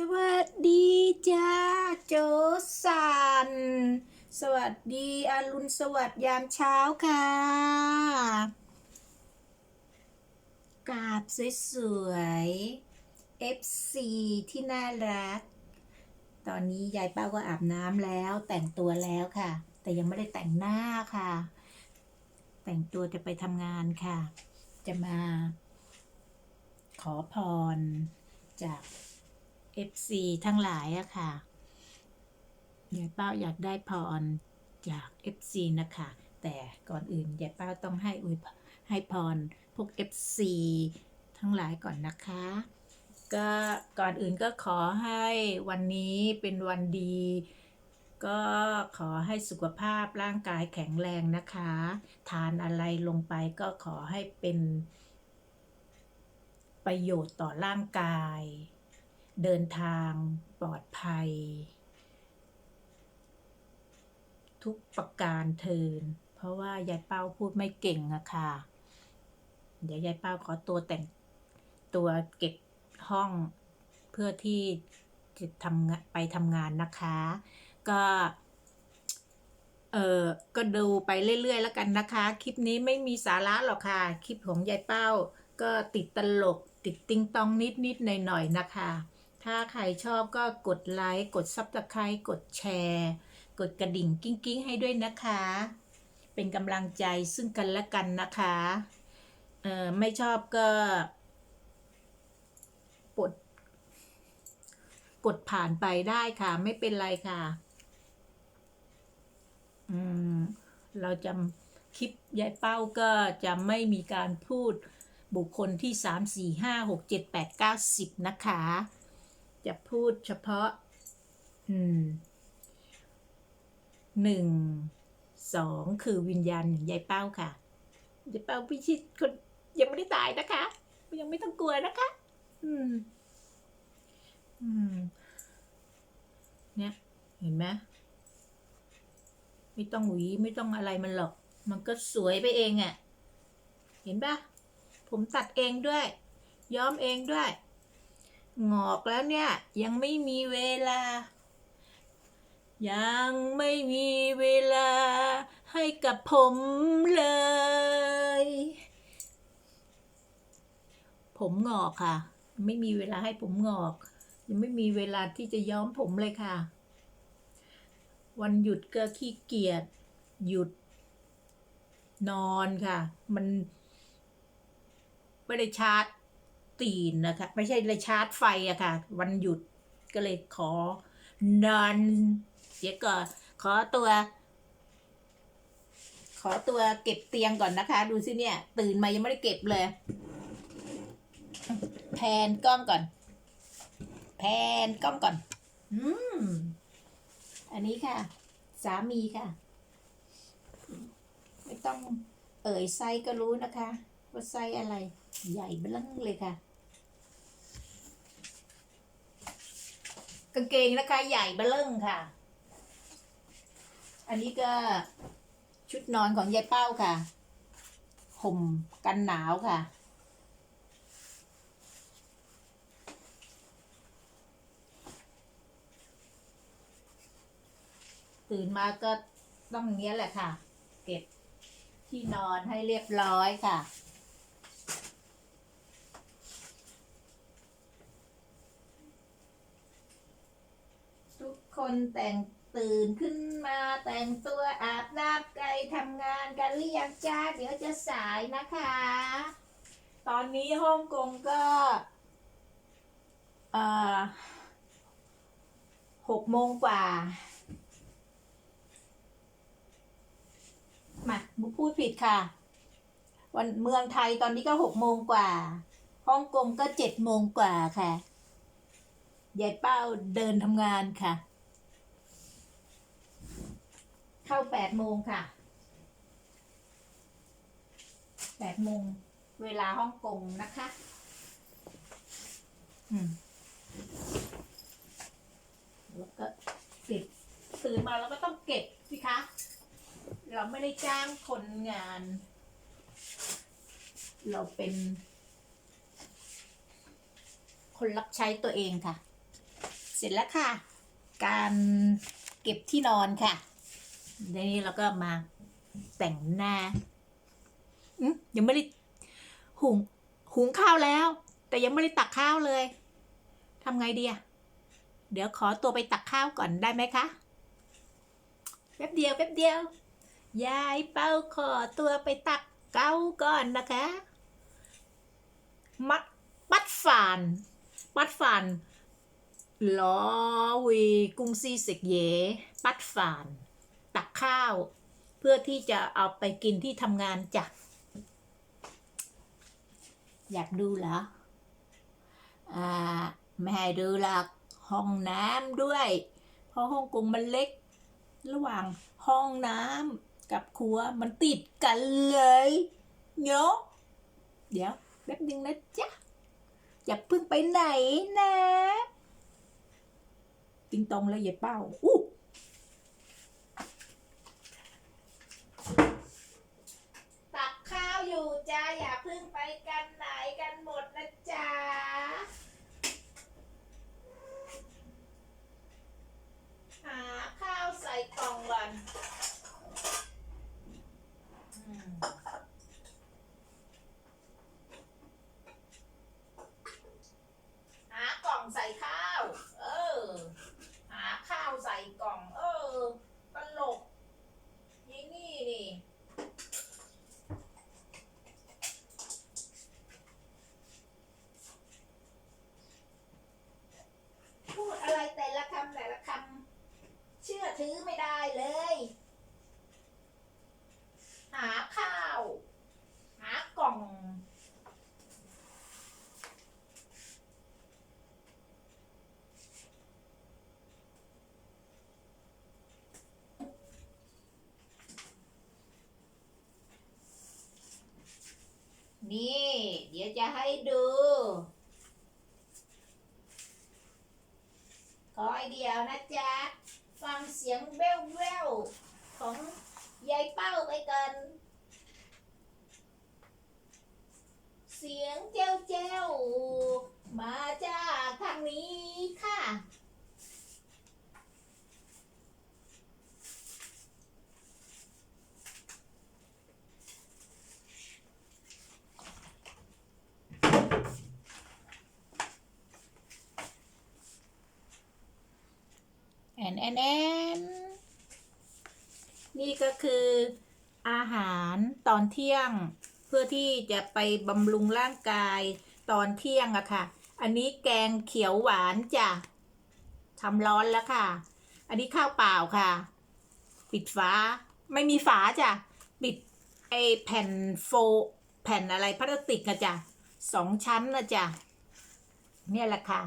สวัสดีจ้าโจสัน สวัสดีอรุณสวัสดิ์ยามเช้าค่ะกราบสวยๆ FC ที่น่ารัก ตอนนี้ยายเป้าก็อาบน้ำแล้ว แต่งตัวแล้วค่ะ แต่ยังไม่ได้แต่งหน้าค่ะ แต่งตัวจะไปทำงานค่ะ จะมา ขอพรจาก FC ทั้งหลายอะค่ะยายเป้าอยากได้พรจาก FC นะคะ แต่ก่อนอื่นยายเป้าต้องให้อวยให้พรพวก FC ทั้งหลายก่อนนะคะ ก็ก่อนอื่นก็ขอให้วันนี้เป็นวันดี ก็ขอให้สุขภาพร่างกายแข็งแรงนะคะ ทานอะไรลงไปก็ขอให้เป็นประโยชน์ต่อร่างกาย เดินทางปลอดภัย ทุกประการเทิน เพราะว่ายายเป้าพูดไม่เก่งอะค่ะ เดี๋ยวยายเป้าขอตัวแต่งตัวเก็บห้องเพื่อที่จะทำไปทำงานนะคะ ก็เออก็ดูไปเรื่อยๆแล้วกันนะคะ คลิปนี้ไม่มีสาระหรอกค่ะ คลิปของยายเป้า ก็ติดตลก ติดติงตองนิดๆหน่อยหน่อยๆนะคะ ถ้าใครชอบก็กดไลค์ กดซับสไครต์กดแชร์ กดกระดิ่งกิ้งกิ้งๆให้ด้วยนะคะ เป็นกำลังใจซึ่งกันและกันนะคะ เออไม่ชอบก็กด กดผ่านไปได้ค่ะ ไม่เป็นไรค่ะ อืม เราจะคลิปยายเป้าก็จะไม่มีการพูดบุคคลที่สามสี่ห้าหกเจ็ดแปดเก้าสิบนะคะ จะพูดเฉพาะอืมหนึ่งสองคือวิญญาณของยายเป้าค่ะยายเป้าพิชิตคนยังไม่ได้ตายนะคะ ยังไม่ต้องกลัวนะคะ อืม อืม เนี่ย เห็นไหมไม่ต้องหวีไม่ต้องอะไรมันหรอก มันก็สวยไปเองอะ่ะ เห็นปะผมตัดเองด้วย ย้อมเองด้วย งอกแล้วเนี่ย ยังไม่มีเวลา ยังไม่มีเวลาให้กับผมเลย ผมงอกค่ะ ไม่มีเวลาให้ผมงอก ยังไม่มีเวลาที่จะย้อมผมเลยค่ะ วันหยุดก็ขี้เกียจหยุด นอนค่ะ มัน ไม่ได้ชาร์จ ตีนนะคะ ไม่ใช่เลยชาร์จไฟอะค่ะ วันหยุดก็เลยขอนอนเดี๋ยวก่อนขอตัว ขอตัวเก็บเตียงก่อนนะคะ ดูสิเนี่ย ตื่นมายังไม่ได้เก็บเลย แพนกล้องก่อน แพนกล้องก่อน อืม อันนี้ค่ะ สามีค่ะ ไม่ต้องเอ่ยไซก็รู้นะคะ ว่าไซอะไร ใหญ่เบ้งเลยค่ะ กางเกงนะคะ ใหญ่เบ้งค่ะ อันนี้ก็ชุดนอนของยายเป้าค่ะห่มกันหนาวค่ะ ตื่นมาก็ต้องอย่างเงี้ยแหละค่ะ เก็บที่นอนให้เรียบร้อยค่ะ ทุก คนแต่งตื่นขึ้นมาแต่งตัวอาบน้ำไกลทำงานกันหรือยังจ้าเดี๋ยวจะสายนะคะ ตอนนี้ฮ่องกงก็เออหกโมงกว่ามาพูดผิดค่ะ วันเมืองไทยตอนนี้ก็หกโมงกว่าฮ่องกงก็เจ็ดโมงกว่าค่ะยายเป้าเดินทำงานค่ะ เข้าแปดโมงค่ะแปดโมงเวลาฮ่องกงนะคะ อืมแล้วก็เก็บตื่นมาแล้วก็ต้องเก็บสิคะ เราไม่ได้จ้างคนงาน เราเป็น คนรับใช้ตัวเองค่ะ เสร็จแล้วค่ะ การเก็บที่นอนค่ะ ทีนี้เราก็มาแต่งหน้าอืมยังไม่ได้หุงหุงข้าวแล้ว แต่ยังไม่ได้ตักข้าวเลยทำไงดีอะเดี๋ยวขอตัวไปตักข้าวก่อนได้ไหมคะแป๊บเดียวแป๊บเดียวยายเป้าขอตัวไปตักเก้าก่อนนะคะ มัดปัดฝานปัดฝานล้อวีกุ้งซีเสกเยปัดฝานตัก ข้าว เพื่อที่จะเอาไปกินที่ทำงานจ้ะอยากดูเหรอ อ่า ไม่ให้ดูหลักห้องน้ำด้วย เพราะฮ่องกงมันเล็ก ระหว่างห้องน้ำกับครัวมันติดกันเลยเนาะเดี๋ยวแป๊บนึงนะจ๊ะ อย่าเพิ่งไปไหนนะ ติงตองแล้วอย่าเป้าอู้ ตักข้าวอยู่จ้า อย่าเพิ่งไปกันไหนกันหมดนะจ๊ะ หาข้าวใส่กล่องก่อนอืมหากล่องใส่ข้าว เออ หาข้าวใส่กล่อง เออตลกยี่นี่นี่ พูดอะไรแต่ละคำแต่ละคำ เชื่อถือไม่ได้เลย หาข้าว หากล่อง นี่ เดี๋ยวจะให้ดูขอไอเดียวนะจ๊ะ ฟังเสียงแว่วๆของยายเป้าไปกัน เสียงเจ้าเจ้ามาจากทางนี้ค่ะ แอนแอนนนี่ก็คืออาหารตอนเที่ยง เพื่อที่จะไปบำรุงร่างกายตอนเที่ยงอะค่ะ อันนี้แกงเขียวหวานจ้ะทำร้อนแล้วค่ะ อันนี้ข้าวเปล่าค่ะ ปิดฝาไม่มีฝาจ้ะปิดไอแผ่นโฟ แผ่นอะไรพลาสติกอะจ้ะสองชั้นนะจ้ะเนี่ยแหละค่ะ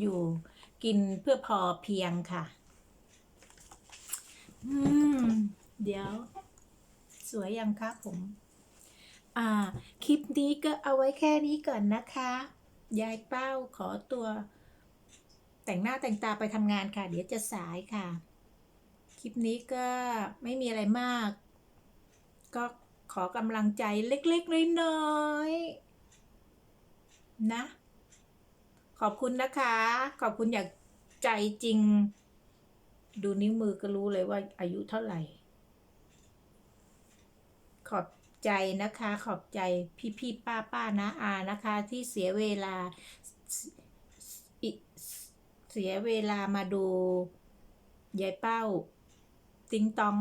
อยู่กินเพื่อพอเพียงค่ะ อืม เดี๋ยว สวยยังคะผม อ่า คลิปนี้ก็เอาไว้แค่นี้ก่อนนะคะ ยายเป้าขอตัว แต่งหน้าแต่งตาไปทำงานค่ะ เดี๋ยวจะสายค่ะ คลิปนี้ก็ไม่มีอะไรมาก ก็ขอกำลังใจเล็กๆน้อยๆนะ ขอบคุณนะคะ ขอบคุณอย่างใจจริง ดูนิ้วมือก็รู้เลยว่าอายุเท่าไหร่ ขอบใจนะคะ ขอบใจพี่พี่ป้าป้านะอานะคะ ที่เสียเวลาเสียเวลามาดูยายเป้า ติงตอง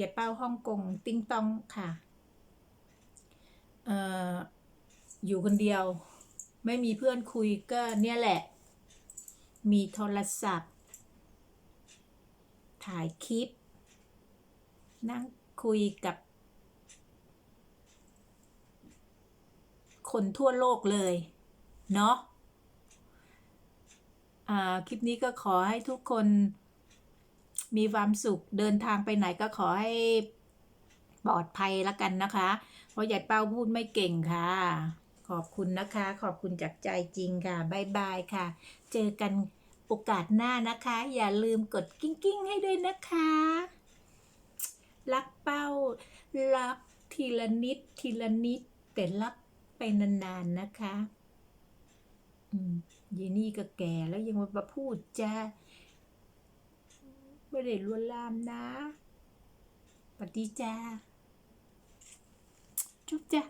ยายเป้าฮ่องกง ติงตองค่ะเอ่ออยู่คนเดียว ไม่มีเพื่อนคุยก็เนี่ยแหละ มีโทรศัพท์ ถ่ายคลิป นั่งคุยกับ คนทั่วโลกเลย เนาะอ่าคลิปนี้ก็ขอให้ทุกคนมีความสุขเดินทางไปไหนก็ขอให้ปลอดภัยล้วกันนะคะ เพราะหยาดเป้าพูดไม่เก่งค่ะ ขอบคุณนะคะ ขอบคุณจากใจจริงค่ะบายบายค่ะ เจอกันโอกาสหน้านะคะ อย่าลืมกดกิ้งกิ้งให้ด้วยนะคะ รักเป้า รักทีละนิดทีละนิดแต่รัก นานๆนะคะอืมเยนี่ก็แก่แล้วยังมาพูดจ้าไม่ได้ลวนลามนะปฏิจ้า จุ๊บจ้า